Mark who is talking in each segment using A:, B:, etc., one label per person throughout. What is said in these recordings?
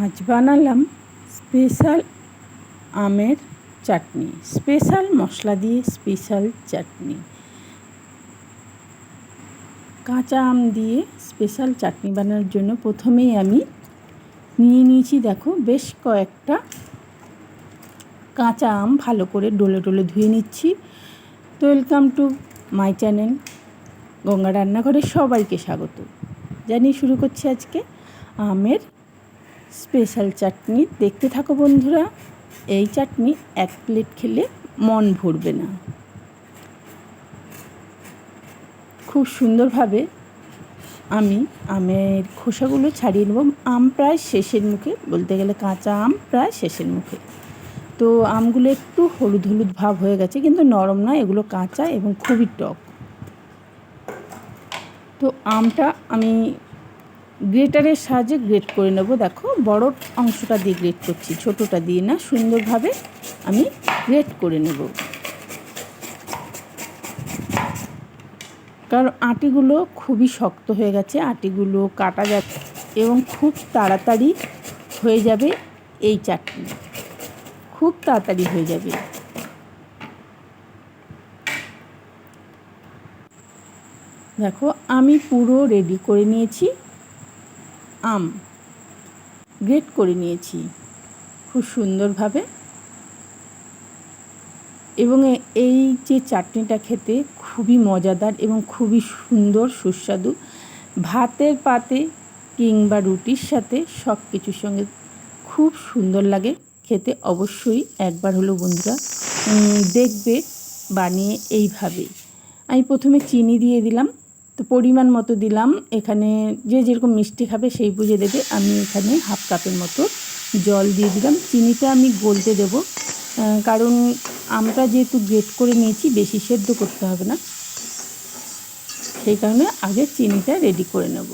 A: আজ বানালাম স্পেশাল আমের চাটনি। স্পেশাল মশলা দিয়ে স্পেশাল চাটনি। কাঁচা আম দিয়ে স্পেশাল চাটনি বানানোর জন্য প্রথমেই আমি নিয়ে নিয়েছি, দেখো, বেশ কয়েকটা কাঁচা আম ভালো করে ডলে ডলে ধুয়ে নিচ্ছি। তো welcome to my channel Ganga রান্নাঘরে সবাইকে স্বাগত। জানিয়ে শুরু করছি আজকে আমের স্পেশাল চাটনি। দেখতে থাকো বন্ধুরা, এই চাটনি এক প্লেট খেলে মন ভরবে না। খুব সুন্দরভাবে আমি আমের খোসাগুলো ছাড়িয়ে নেব। আম প্রায় শেষের মুখে, বলতে গেলে কাঁচা আম প্রায় শেষের মুখে। তো আমগুলো একটু হলুদ হলুদ ভাব হয়ে গেছে, কিন্তু নরম নয়, এগুলো কাঁচা এবং খুবই টক। তো আমটা আমি গ্রেটারের সাহায্যে গ্রেট করে নেব। দেখো, বড় অংশটা দিয়ে গ্রেট করছি, ছোটোটা দিয়ে না, সুন্দরভাবে আমি গ্রেট করে নেব। কারণ আটিগুলো খুবই শক্ত হয়ে গেছে, আটিগুলো কাটা যাচ্ছে এবং খুব তাড়াতাড়ি হয়ে যাবে এই চাটনি। খুব তাড়াতাড়ি হয়ে যাবে। দেখো, আমি পুরো রেডি করে নিয়েছি। আম। গ্রেট করে নিয়েছি। খুব সুন্দরভাবে। এবং এই যে চাটনিটা খেতে খুবই মজাদার এবং খুবই সুন্দর, সুস্বাদু। ভাতের পাতে কিংবা রুটির সাথে সব কিছুর সঙ্গে খুব সুন্দর লাগে। খেতে অবশ্যই একবার হলো বন্ধুরা দেখবে, বানিয়ে এইভাবে। আমি প্রথমে চিনি দিয়ে দিলাম। তো পরিমাণ মতো দিলাম। এখানে যে যেরকম মিষ্টি খাবে সেই বুঝে দেবে। আমি এখানে হাফ কাপের মতো জল দিয়ে দিলাম। চিনিটা আমি গলতে দেব। কারণ আমটা যেহেতু গ্রেট করে নিয়েছি, বেশি সেদ্ধ করতে হবে না। সেই কারণে আগে চিনিটা রেডি করে নেব।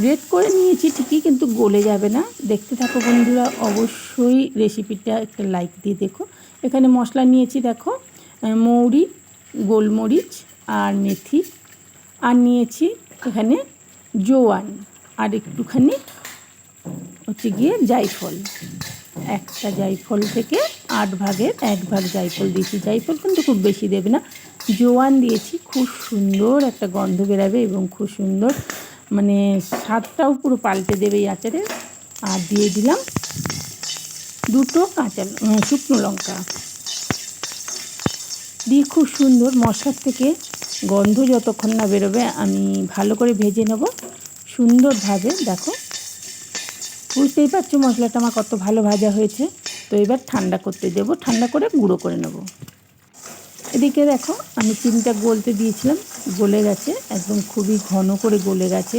A: গ্রেট করে নিয়েছি ঠিকই, কিন্তু গলে যাবে না। দেখতে থাকো বন্ধুরা, অবশ্যই রেসিপিটা একটা লাইক দিয়ে দেখো। এখানে মশলা নিয়েছি, দেখো। মৌরি, গোলমরিচ আর মেথি। আর নিয়েছি এখানে জোয়ান। আর একটুখানি হচ্ছে গিয়ে জাইফল একটা জাইফল থেকে আট ভাগের এক ভাগ জাইফল দিয়েছি। জাইফল কিন্তু খুব বেশি দেবে না। জোয়ান দিয়েছি, খুব সুন্দর একটা গন্ধ বেরাবে এবং খুব সুন্দর মানে স্বাদটাও পুরো পাল্টে দেবে এই আচারের। আর দিয়ে দিলাম দুটো কাঁচা শুকনো লঙ্কা। দিয়ে খুব সুন্দর মশলার থেকে গন্ধ যতক্ষণ না বেরোবে, আমি ভালো করে ভেজে নেব সুন্দরভাবে। দেখো, বুঝতেই পারছ মশলাটা আমার কত ভালো ভাজা হয়েছে? তো এবার ঠান্ডা করতে দেবো, ঠান্ডা করে গুঁড়ো করে নেব। এদিকে দেখো, আমি চিনিটা গলতে দিয়েছিলাম, গলে গেছে, একদম খুবই ঘন করে গলে গেছে।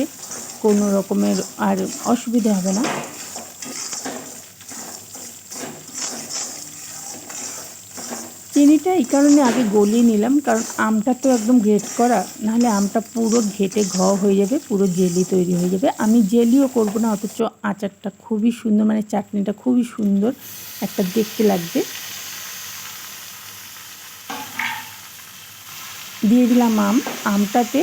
A: কোনো রকমের আর অসুবিধা হবে না। চিনিটা এই কারণে আগে গলিয়ে নিলাম, কারণ আমটা তো একদম গ্রেট করা, নাহলে আমটা পুরো ঘেটে ঘ হয়ে যাবে, পুরো জেলি তৈরি হয়ে যাবে। আমি জেলিও করব না, অথচ আচারটা খুবই সুন্দর মানে চাটনিটা খুবই সুন্দর, একটা দেখতে লাগবে। দিয়ে দিলাম আম, আমটাতে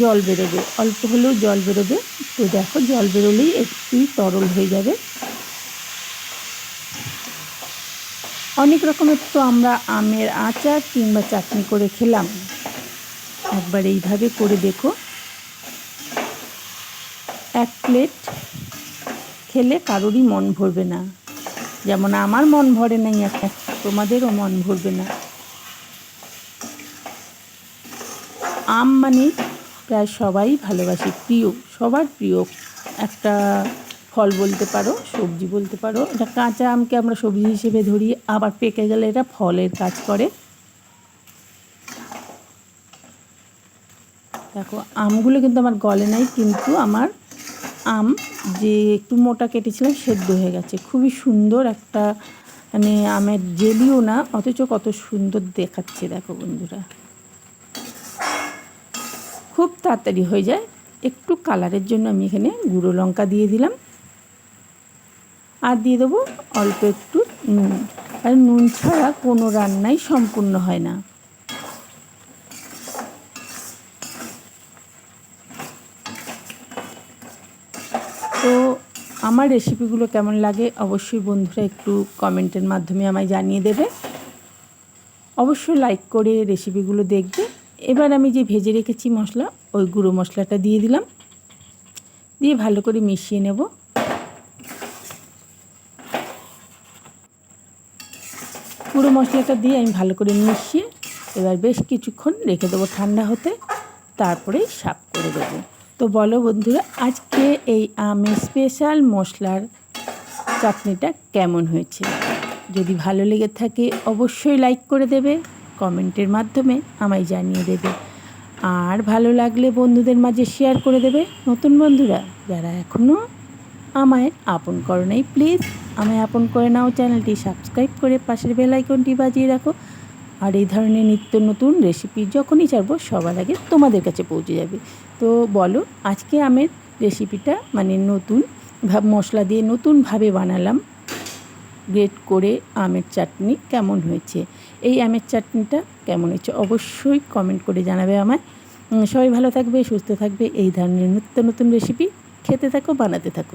A: জল বেরোবে, অল্প হলেও জল বেরোবে। তো দেখো, জল বেরোলেই একটু তরল হয়ে যাবে। অনেক রকমের তো আমরা আমের আচার কিংবা চাটনি করে খেলাম। একবার এইভাবে করে দেখো। এক প্লেট খেলে কারোরই মন ভরবে না। যেমন আমার মন ভরে নাই তোমাদেরও মন ভরবে না। আম মানে প্রায় সবাই ভালোবাসে, প্রিয়, সবার প্রিয় একটা ফল বলতে পারো, সবজি বলতে পারো। এটা কাঁচা আমকে আমরা সবজি হিসেবে ধরি, আবার পেকে গেলে এটা ফলের কাজ করে। দেখো, আমগুলো কিন্তু আমার গলে নাই, কিন্তু আমার আম যে একটু মোটা কেটেছিলাম, সেদ্ধ হয়ে গেছে। খুবই সুন্দর একটা মানে আমের জেলিও না, অথচ কত সুন্দর দেখাচ্ছে, দেখো বন্ধুরা। খুব তাড়াতাড়ি হয়ে যায়। একটু কালারের জন্য আমি এখানে গুঁড়ো লঙ্কা দিয়ে দিলাম। আর দিয়ে দেবো অল্প একটু নুন। আর নুন ছাড়া কোনো রান্নাই সম্পূর্ণ হয় না। তো আমার রেসিপিগুলো কেমন লাগে অবশ্যই বন্ধুরা একটু কমেন্টের মাধ্যমে আমায় জানিয়ে দেবে। অবশ্যই লাইক করে রেসিপিগুলো দেখবে। এবার আমি যে ভেজে রেখেছি মশলা, ওই গুঁড়ো মশলাটা দিয়ে দিলাম। দিয়ে ভালো করে মিশিয়ে নেব। গুঁড়ো মশলাটা দিয়ে আমি ভালো করে মিশিয়ে এবার বেশ কিছুক্ষণ রেখে দেবো ঠান্ডা হতে। তারপরে সাফ করে দেবো। তো বলো বন্ধুরা, আজকে এই আমের স্পেশাল মশলার চাটনিটা কেমন হয়েছে? যদি ভালো লেগে থাকে, অবশ্যই লাইক করে দেবে, কমেন্টের মাধ্যমে আমায় জানিয়ে দেবে। আর ভালো লাগলে বন্ধুদের মাঝে শেয়ার করে দেবে। নতুন বন্ধুরা, যারা এখনও আমায় আপন করো নাই, প্লিজ আমায় আপন করে নাও চ্যানেলটি সাবস্ক্রাইব করে পাশের বেল আইকনটি বাজিয়ে রাখো। আর এই ধরনের নিত্য নতুন রেসিপি যখনই ছাড়বো, সবার আগে তোমাদের কাছে পৌঁছে যাবে। তো বলো, আজকে আমের রেসিপিটা মানে নতুন ভাব, মশলা দিয়ে নতুনভাবে বানালাম। গ্রেট করে আমের চাটনি কেমন হয়েছে? এই আমের চাটনিটা কেমন হয়েছে? অবশ্যই কমেন্ট করে জানাবে আমায়। সবাই ভালো থাকবে, সুস্থ থাকবে। এই ধরনের নিত্য নতুন রেসিপি খেতে থাকো, বানাতে থাকো।